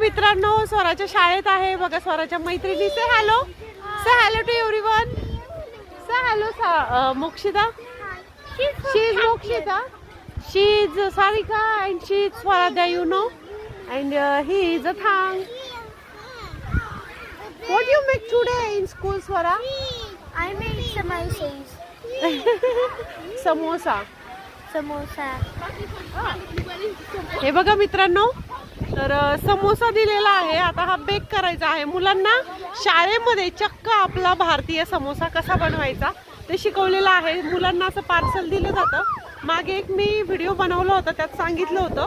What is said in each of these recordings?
मित्रांनो स्वराच्या शाळेत आहे. बघा स्वराच्या मैत्रिणी. Say hello say hello to everyone say hello Mokshita she is Mokshita she is Sarika and she is Swaradhya you know and he is a Thang What you make today in school, Swara? I made samosas. Samosa Samosa. हे बघा मित्रांनो तर समोसा दिलेला आहे. आता हा bake करायचा आहे. मुलांना शाळेमध्ये चक्क आपला भारतीय समोसा कसा बनवायचा ते शिकवलेलं आहे. मुलांना असं पार्सल दिलं जातं. मागे एक मी व्हिडिओ बनवला होता त्यात सांगितलं होतं.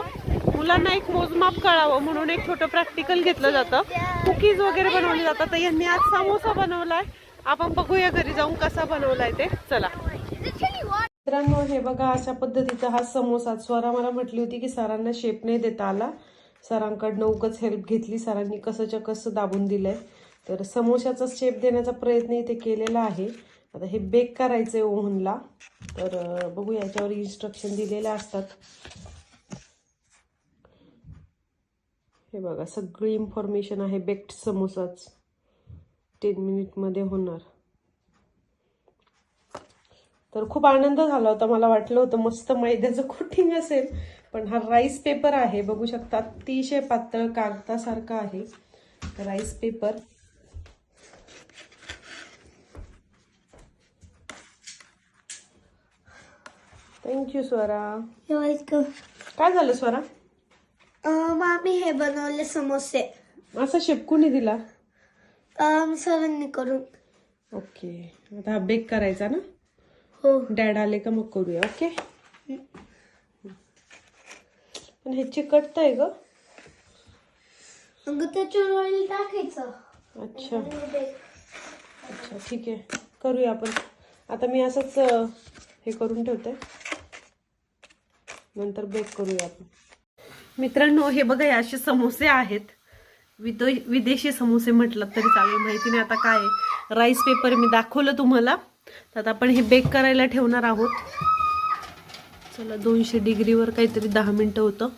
मुलांना एक मोजमाप कळावं म्हणून एक छोटं प्रॅक्टिकल घेतलं जातं. कुकीज वगैरे बनवले जातात. तर यांनी आज समोसा बनवलाय. आपण बघूया घरी जाऊन कसा बनवलाय ते. चला. मित्रांनो हे बघा अशा पद्धतीचा हा समोसा. स्वरा मला म्हटली होती की सरांना शेप नाही देता आला. सरांकडनं उगच हेल्प घेतली. सरांनी कसंच्या कसं दाबून दिलंय. तर समोशाचा शेप देण्याचा प्रयत्न इथे केलेला आहे. आता हे बेक करायचं आहे ओव्हनला तर बघू याच्यावर इन्स्ट्रक्शन दिलेले असतात. हे बघा सगळी इन्फॉर्मेशन आहे बेक्ड समोसाच. टेन मिनिटमध्ये होणार. तर खूप आनंद झाला होता मला वाटलं होतं मस्त मैद्याचं कोटिंग असेल. पण हा राईस पेपर आहे बघू शकता अतिशय पातळ कागदासारखा आहे. Rice paper thank you Swara welcome. काय झालं स्वरा मामी हे बनवले समोसे. असा शेप कुणी दिला? सरांनी करून. ओके आता हा बेक करायचा ना? हो. डॅड आले का मग करूया ओके पण हे चिकटतंय ग. अगं त्याच्यावर ऑइल टाकायचं. अच्छा. अच्छा ठीक आहे. करूया आपण. आता मी असंच हे करून ठेवते. नंतर बेक करूया आपण. मित्रांनो हे बघा हे असे समोसे आहेत. विदो विदेशी समोसे म्हटलं तरी चालेल. माहिती नाही आता काय आहे. राईस पेपर मी दाखवलं तुम्हाला. तर आता आपण हे बेक करायला ठेवणार आहोत. चला दोनशे डिग्रीवर काहीतरी दहा मिनटं होतं.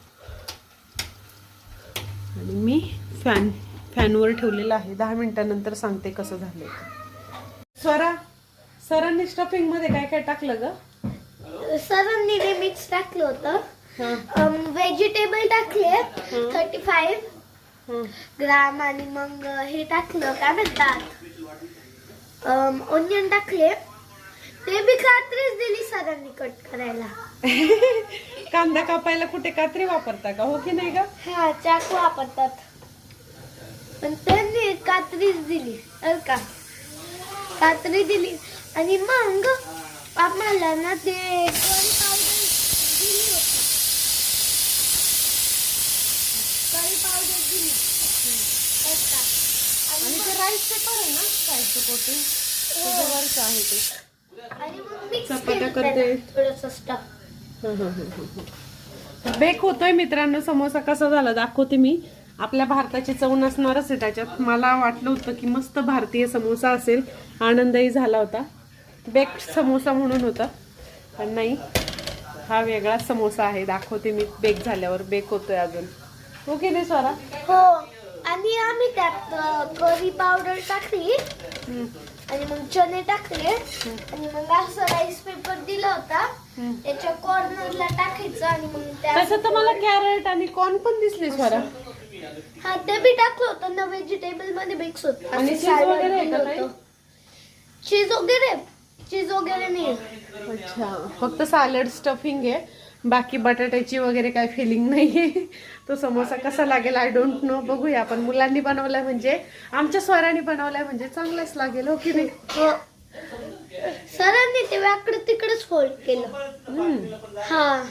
आणि मी फॅन फॅनवर ठेवलेलं आहे. दहा मिनिटानंतर सांगते कसं झालंय ते. स्वरा सरांनी स्टफिंगमध्ये काय काय टाकलं ग? सरांनी ते मिक्स टाकलं होतं. व्हेजिटेबल टाकले थर्टी फाईव्ह. ग्राम आणि मग हे टाकलं काय म्हणतात? ओनियन टाकले. ते बी खात्रीच दिली सरांनी कट करायला. कांदा कापायला कुठे कात्री वापरता का? हो की नाही ग? हा चाकू वापरतात. पण त्यांनी कात्रीच दिली बर का? कात्री दिली. आणि मग आम्हाला ना ते curry powder दिली होती. बर का आणि ते राईस पेपर आहे ना राईसचं कोटिंग त्याच्यावरच आहे ते. आणि मग मिक्स चपात्या करते. थोडस स्टफ बेक होतोय मित्रांनो समोसा कसा झाला दाखवते मी. आपल्या भारताची चव नसणारच आहे त्याच्यात. मला वाटलं होतं की मस्त भारतीय समोसा असेल. आनंदही झाला होता. बेक समोसा म्हणून होता. पण नाही हा वेगळा समोसा आहे. दाखवते मी. बेक झाल्यावर बेक होतोय अजून. हो की नाही स्वरा? हो. आणि आम्ही त्यात करी पावडर टाकली. आणि मग चणे टाकले. आणि मग असं राईस पेपर दिला होता. त्याच्या कॉर्नरला टाकायचं आणि मग त्या तसं तर मला कॅरेट आणि कॉर्न पण दिसले स्वरा हा ते बी टाकलं होतं ना व्हेजिटेबलमध्ये मिक्स होत. आणि cheese वगैरे आहे का काही? चीज वगैरे? चीज वगैरे नाही. अच्छा फक्त सॅलड स्टफिंग आहे. बाकी बटाट्याची वगैरे काय फिलिंग नाहीये. तो समोसा कसा लागेल आय डोंट नो बघूया. आपण मुलांनी बनवलाय म्हणजे आमच्या स्वरांनी बनवलाय म्हणजे चांगलाच लागेल हो की नाही? हो. सरांनी ते तिकडच फोल्ड केलं. हा.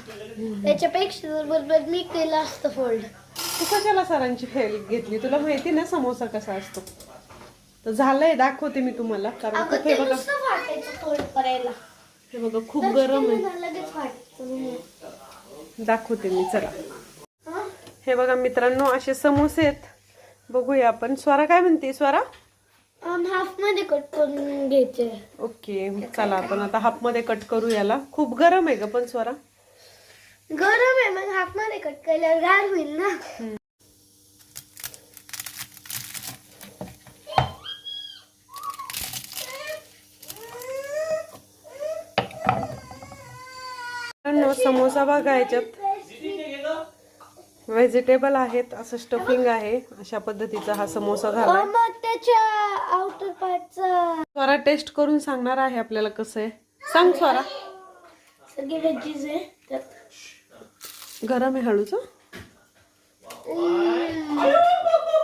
त्याच्यापेक्षा बरोबर मी केलं असतं फोल्ड तू कशाला सरांची हेल्प घेतली? तुला माहिती ना समोसा कसा असतो? तर झालंय दाखवते मी तुम्हाला. कारण खूप हे बघा. फोल्ड करायला. हे बघा खूप गरम आहे. दाखवते मी चला? हे बघा मित्रांनो असे समोसे आहेत. बघूया आपण. स्वरा काय म्हणते? स्वरा? हाफमध्ये कट करून घ्यायचे. ओके चला आपण आता हाफमध्ये कट करू याला. खूप गरम आहे ग पण स्वरा. गरम आहे मग हाफमध्ये कट केल्यावर गार होईल ना. समोसा बघायच्यात व्हेजिटेबल आहेत असं स्टफिंग आहे. अशा पद्धतीचा हा समोसा झाला स्वरा टेस्ट करून सांगणार आहे आपल्याला कसं आहे. सांग स्वरा. सगळी व्हेजीज आहे. त्यात गरम आहे हळूच?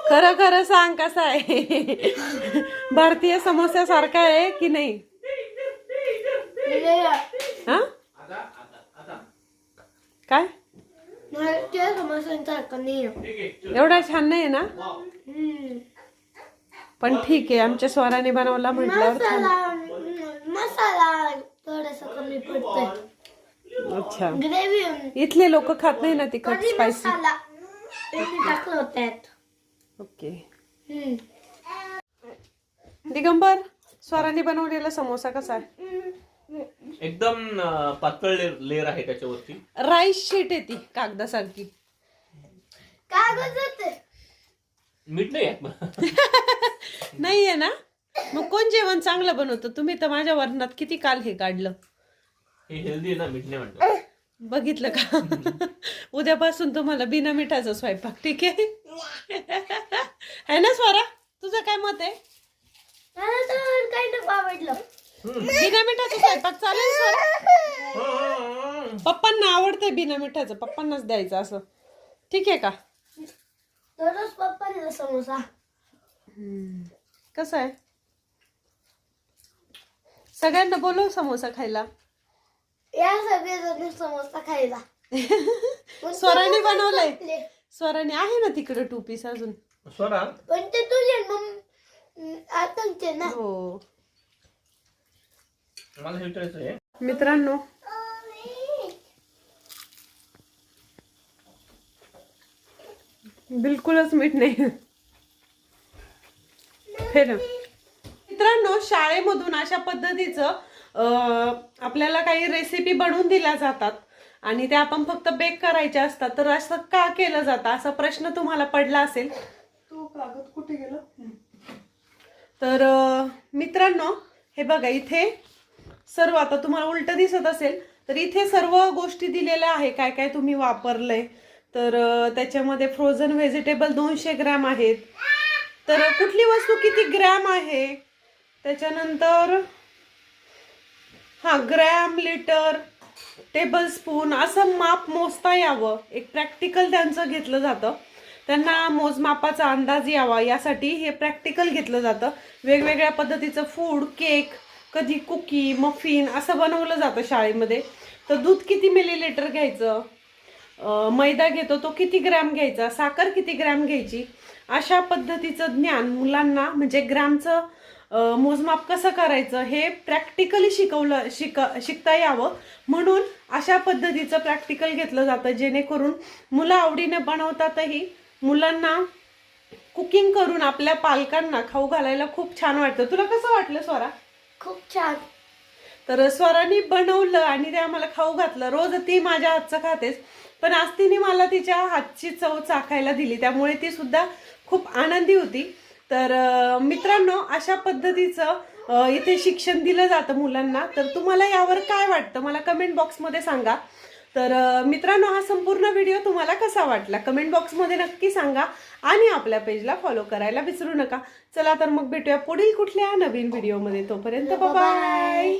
खरं खरं सांग कसं आहे. भारतीय समोस्यासारखा आहे की नाही हा काय एवढा छान नाही ना? हम्म. पण ठीक आहे आमच्या स्वराने बनवला म्हटल्यावर छान. मसाला मसाला थोडस कमी पडतोय. अच्छा. ग्रेव्ही इथले लोक खात नाही ना तिखट कधी स्पायसी मसाला? त्यांनी टाकलं होतं त्यात. ओके. हम्म. दिगंबर स्वराने बनवलेला समोसा कसा आहे? एकदम अं, पातळ लेअर लेअर आहे त्याच्यावरती. राईस शीट आहे ती कागदासारखी. मीठ नाही आहे. नाहीये? ना? मग कोण जेवण चांगलं बनवतं? तुम्ही तर माझ्या वर्णात किती काल हे काढलं. हे हेल्दी आहे ना मीठ नाही म्हणतात. बघितलं का? उद्यापासून तुम्हाला बिना मिठाचा स्वयंपाक ठीक आहे? है ना स्वरा? तुझं काय मत आहे? मला तर काही खूप आवडलं. बिना मिठाचा स्वयंपाक चालेल स्वरा? पप्पांना आवडतंय बिना मिठाचं पप्पांनाच द्यायचं असं. ठीक आहे का? दररोज पप्पांना समोसा. कसं आहे? सगळ्यांना बोलव समोसा खायला. या सगळे जण समोसा खायला. स्वराने बनवलंय. स्वराने आहे ना तिकडे टू पीस अजून. स्वरा पण ते तुझे मग आतंकचे ना. हो. मला हे विचारायचं आहे मित्रांनो बिलकुलच मीठ नाही. ना मित्रांनो शाळेमधून अशा पद्धतीचं आपल्याला काही रेसिपी बनवून दिल्या जातात आणि त्या आपण फक्त बेक करायच्या असतात तर असं का केलं जातं? असा प्रश्न तुम्हाला पडला असेल. तो कागद कुठे गेला? तर मित्रांनो हे बघा इथे सर्व आता तुम्हाला उलट दिसत असेल तर इथे सर्व गोष्टी दिलेल्या आहे. काय काय तुम्ही वापरलंय? तर त्याच्यामध्ये फ्रोझन व्हेजिटेबल दोनशे ग्रॅम आहेत. तर कुठली वस्तू किती ग्रॅम आहे? त्याच्यानंतर हा ग्रॅम लिटर टेबल स्पून असं माप मोजता यावं. एक प्रॅक्टिकल त्यांचं घेतलं जातं. त्यांना मोजमापाचा अंदाज यावा. यासाठी हे प्रॅक्टिकल घेतलं जातं. वेगवेगळ्या पद्धतीचं फूड केक कधी कुकी मफिन असं बनवलं जातं शाळेमध्ये. तर दूध किती मिलीलिटर घ्यायचं? मैदा घेतो तो किती ग्रॅम घ्यायचा साखर किती ग्रॅम घ्यायची? अशा पद्धतीचं ज्ञान मुलांना म्हणजे ग्रॅमचं मोजमाप कसं करायचं हे प्रॅक्टिकली शिकवलं शिक शिकता यावं. म्हणून अशा पद्धतीचं प्रॅक्टिकल घेतलं जातं जेणेकरून मुलं आवडीने बनवतातही मुलांना कुकिंग करून आपल्या पालकांना खाऊ घालायला खूप छान वाटतं. तुला कसं वाटलं स्वरा? खूप छान. तर स्वरानी बनवलं आणि ते आम्हाला खाऊ घातलं. रोज ती माझ्या हातचं खातेच पण आज तिने मला तिच्या हातची चव चाखायला दिली. त्यामुळे ती सुद्धा खूप आनंदी होती. तर मित्रांनो अशा पद्धतीचं इथे शिक्षण दिलं जातं मुलांना. तर तुम्हाला यावर काय वाटतं? मला कमेंट बॉक्समध्ये सांगा. तर मित्रांनो हा संपूर्ण व्हिडिओ तुम्हाला कसा वाटला? कमेंट बॉक्समध्ये नक्की सांगा. आणि आपल्या पेजला फॉलो करायला विसरू नका. चला तर मग भेटूया पुढील कुठल्या नवीन व्हिडिओमध्ये तोपर्यंत बाय